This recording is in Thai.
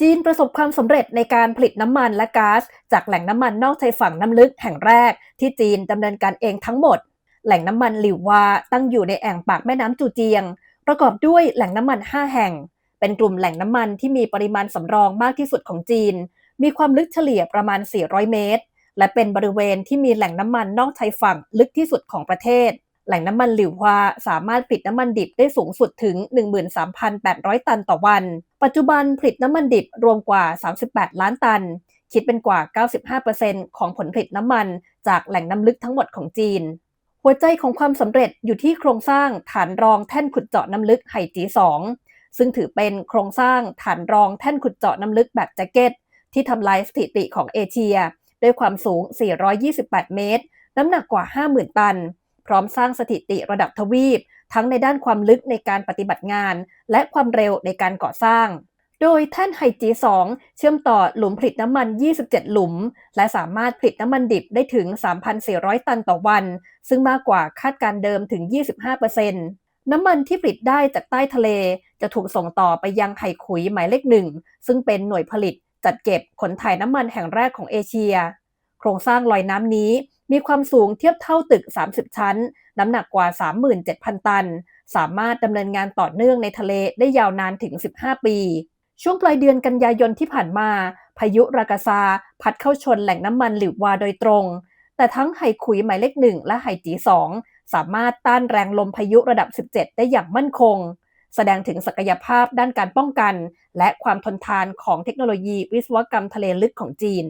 จีนประสบความสำเร็จในการผลิตน้ำมันและก๊าซจากแหล่งน้ำมันนอกชายฝั่งน้ำลึกแห่งแรก ที่จีนดำเนินการเองทั้งหมด แหล่งน้ำมันหลิววาตั้งอยู่ในแอ่งปากแม่น้ำจูเจียง ประกอบด้วยแหล่งน้ำมัน 5 แห่ง เป็นกลุ่มแหล่งน้ำมันที่มีปริมาณสำรองมากที่สุดของจีน มีความลึกเฉลี่ยประมาณ 400 เมตร และเป็นบริเวณที่มีแหล่งน้ำมันนอกชายฝั่งลึกที่สุดของประเทศ แหล่งน้ำมันหลิวฮวาสามารถผลิตน้ำมันดิบได้สูงสุดถึง 13,800 ตันต่อวัน ปัจจุบันผลิตน้ำมันดิบรวมกว่า 38 ล้านตัน คิดเป็นกว่า 95%ของผลผลิตน้ำมันจากแหล่งน้ำลึกทั้งหมดของจีน หัวใจของความสำเร็จอยู่ที่โครงสร้างฐานรองแท่นขุดเจาะน้ำลึกไหจี2ซึ่งถือเป็นโครงสร้างฐานรองแท่นขุดเจาะน้ำลึกแบบแจ็คเก็ต ที่ทำลายสถิติของเอเชีย ด้วยความสูง 428 เมตร น้ำหนักกว่า 50,000 ตัน พร้อมสร้างสถิติระดับทวีป ทั้งในด้านความลึกในการปฏิบัติงาน และความเร็วในการก่อสร้าง โดยแท่นไฮจี 2 เชื่อมต่อหลุมผลิตน้ำมัน 27 หลุม และสามารถผลิตน้ำมันดิบได้ถึง 3,400 ตันต่อวัน ซึ่งมากกว่าคาดการเดิมถึง 25%น้ำมันที่ผลิตได้จากใต้ทะเล จะถูกส่งต่อไปยังไห่ขุยหมายเลขหนึ่ง ซึ่งเป็นหน่วยผลิตจัดเก็บขนถ่ายน้ำมันแห่งแรกของเอเชีย โครงสร้างลอยน้ำนี้ มีความสูงเทียบเท่าตึก 30 ชั้น น้ำหนักกว่า 37,000 ตัน สามารถดำเนินงานต่อเนื่องในทะเลได้ยาวนานถึง 15 ปี ช่วงปลายเดือนกันยายนที่ผ่านมา พายุรากาซา พัดเข้าชนแหล่งน้ำมันหลิววาโดยตรง แต่ทั้งไห่ขุยหมายเลขหนึ่งและไห่จีสองสามารถต้านแรงลมพายุระดับ 17 ได้อย่างมั่นคง แสดงถึงศักยภาพด้านการป้องกัน และความทนทานของเทคโนโลยีวิศวกรรมทะเลลึกของจีน